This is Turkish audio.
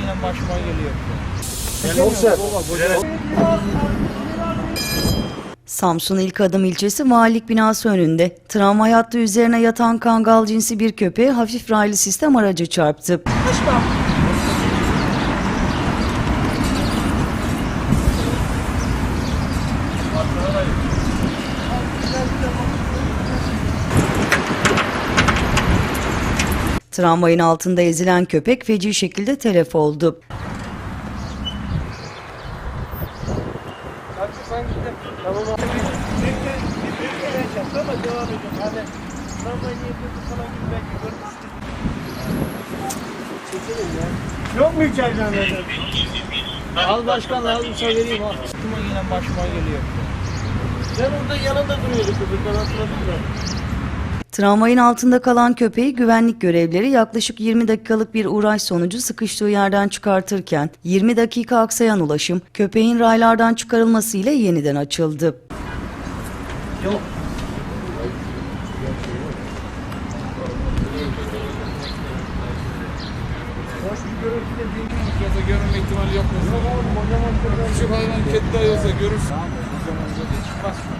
Yine başıma geliyor. Samsun İlk Adım ilçesi valilik binası önünde. Tramvay hattı üzerine yatan kangal cinsi bir köpeğe hafif raylı sistem aracı çarptı. Tramvayın altında ezilen köpek feci şekilde telef oldu. Sen. Yok mu içeriden öyle? Al başkan lazımsa vereyim al. Yine başıma geliyor. Ben orada yanında duruyorduk hatırladım da. Tramvayın altında kalan köpeği güvenlik görevlileri yaklaşık 20 dakikalık bir uğraş sonucu sıkıştığı yerden çıkartırken 20 dakika aksayan ulaşım köpeğin raylardan çıkarılması ile yeniden açıldı. Yok. Yoksa görünme ihtimali yok. Küçük hayvan kedi dahi olsa görürsün. Tamam o zaman.